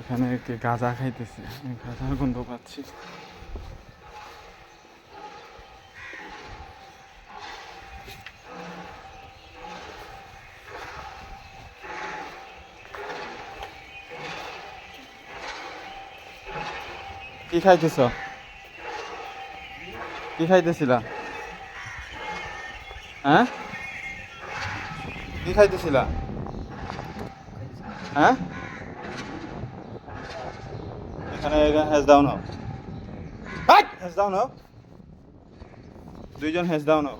এখানে কে গাঁজা খাইতেছে, আমি গাঁজার গন্ধ পাচ্ছি। কি খাইতেছ? কি খাইতেছিলা? হ্যাঁ? কি খাইতেছিলা? হ্যাঁ? এখানে হ্যাজ দাও নাও হ্যাজ দাও নাও দুইজন হ্যাজ দাও নাও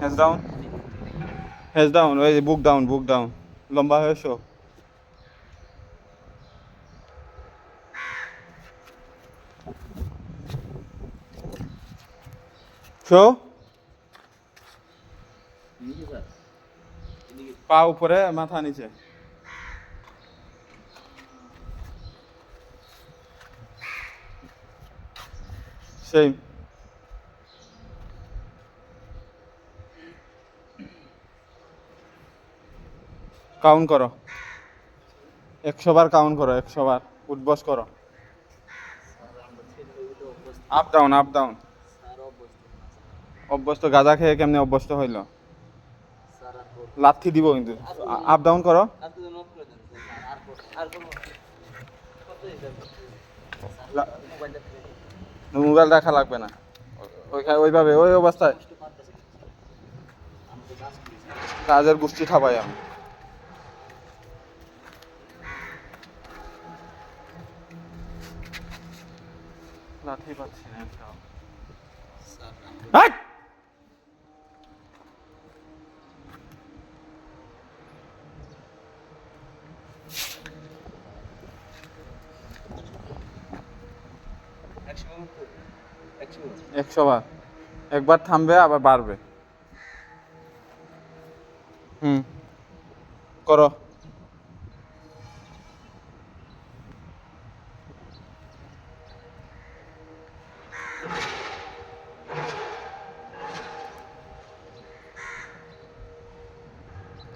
হ্যাজ ডাউন হ্যাজ ডাউন ওই বুক ডাউন বুক ডাউন লম্বা হয়ে শো। শো। পা উপরে, মাথা নিচে। সেম কাউন্ট করো। একশো বার কাউন্ট করো, একশো বার। উঠবস করো। আপ ডাউন আপ ডাউন অভ্যস্ত গাঁজা খেয়ে কেমনে অভ্যস্ত হইল? লাথি দিব কিন্তু। আপ ডাউন করো। মোবাইল রাখা লাগবে না। ওইখানে ওইভাবে ওই অবস্থায়। কাজের গোষ্ঠী খাবাই আমি। লাথি পাচ্ছি না একশো বার। একবার থামবে আবার বাড়বে। হুম করো।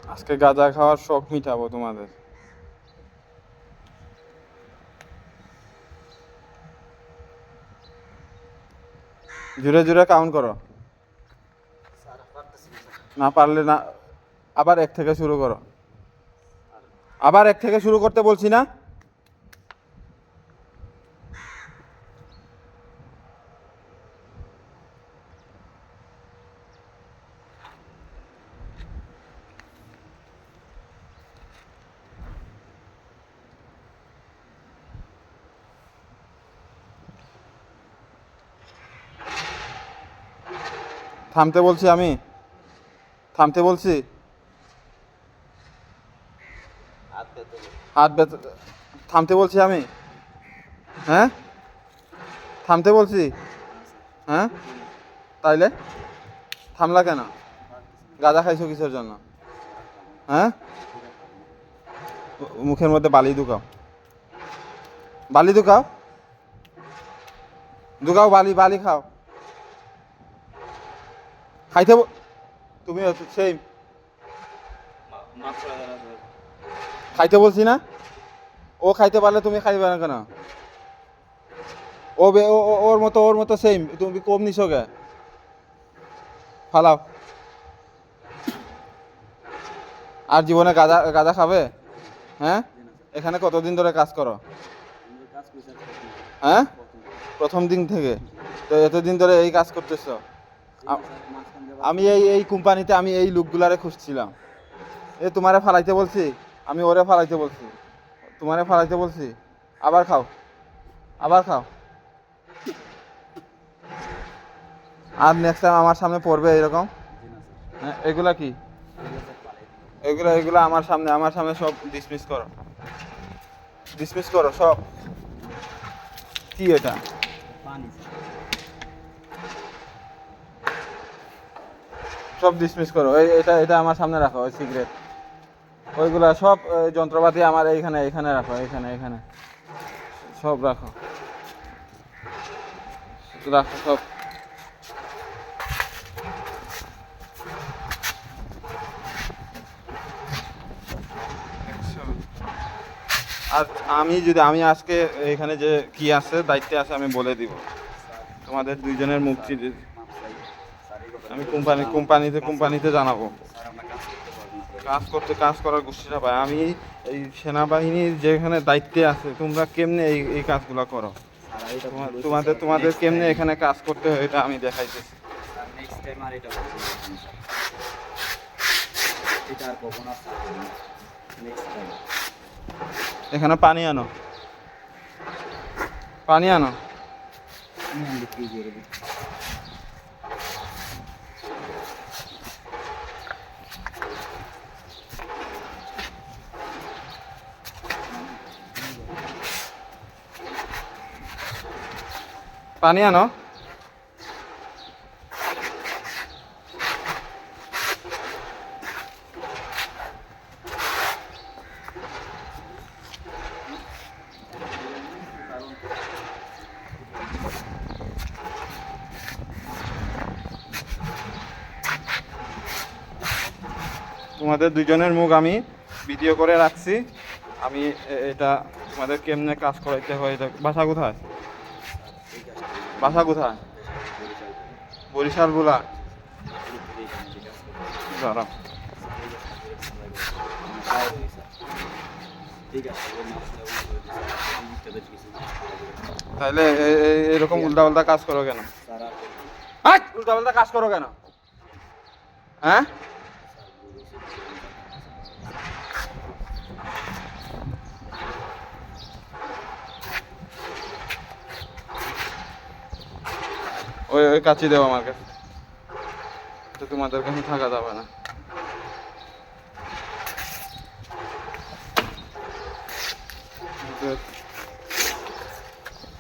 আজকে গাঁজা খাওয়ার শখ মিটাবো তোমাদের। জুড়ে জুড়ে কাউন্ট করো। না পারলে না, আবার এক থেকে শুরু করো। আবার এক থেকে শুরু করতে বলছি না? থামতে বলছি আমি? থামতে বলছি? হাত ব্যথা থামতে বলছি আমি? হ্যাঁ? থামতে বলছি? হ্যাঁ? তাইলে? থামলা কেন? গাঁজা খাইছো কিসের জন্য? হ্যাঁ? মুখের মধ্যে বালি ঢুকাও। বালি ঢুকাও? ঢুকাও বালি বালি খাও। খাইতে তুমি সেই খাইতে বলছি না? ও খাইতে পারলে তুমি খাইবে না কেন? ও ওর মতো ওর মতো সেম তুমি কম নিছো গে ফালাও। আর জীবনে গাঁজা গাঁজা খাবে? হ্যাঁ? এখানে কতদিন ধরে কাজ করো? হ্যাঁ? প্রথম দিন থেকে। তো এতদিন ধরে এই কাজ করতেছো? আমি এই এই কোম্পানিতে আমি এই লুকগুলারে খুঁজছিলাম। এ, তোমারে ফালাইতে বলছি? আমি ওরে ফালাইতে বলছি। তোমারে ফালাইতে বলছি? আবার খাও। আবার খাও। আর নেক্সট টাইম আমার সামনে পড়বে এরকম? হ্যাঁ এগুলা কি? এগুলা এগুলা আমার সামনে আমার সামনে সব ডিসমিস করো। ডিসমিস করো, সব। কি এটা? সব ডিসমিস করো। এটা এটা আমার সামনে রাখো, ওই সিগারেট ওইগুলো সব যন্ত্রপাতি আমার এইখানে এইখানে রাখো এখানে এখানে সব রাখো। রাখো সব। আর আমি যদি, আমি আজকে এখানে যে কি আছে, দায়িত্বে আছে, আমি বলে দিব। তোমাদের দুইজনের মুক্তি আমি কোম্পানি কোম্পানিতে কোম্পানিতে জানাব। কাজ করতে কাজ করার গোষ্ঠীটা পাই আমি এই সেনাবাহিনীর যেখানে দায়িত্বে আছে, তোমরা কেমনে এই এই কাজগুলো করো? তোমাদের তোমাদের কেমনে এখানে কাজ করতে হয়, এটা আমি দেখাইতেছি। এখানে পানি আনো। পানি আনো। পানি আনো। তোমাদের দুজনের মুখ আমি ভিডিও করে রাখছি। আমি এটা তোমাদের কেমনে কাজ করাইতে হয়, এটা বাসা কোথায়? বাসা কোথায়? বরিশাল বোলা। দাঁড়াও। তাহলে এরকম উল্টাপাল্টা কাজ করো কেন? সারা করব উল্টাপাল্টা কাজ করো কেন? হ্যাঁ? ওই ওই কাচি দেবো আমার কাছে। তো তোমাদের কাছে থাকা যাবে না।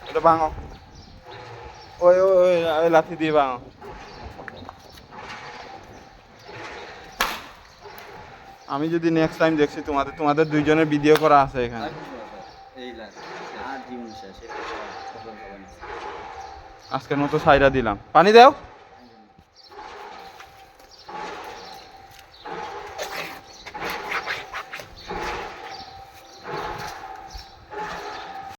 এটা ভাঙো। ওই ওই ওই লাঠি দিয়ে ভাঙো। আমি যদি নেক্সট টাইম দেখছি তোমাদের তোমাদের দুইজনের ভিডিও করা আছে এখানে। এই আর জীবন শেষ। আজকের মতো সাইরা দিলাম। পানি দাও।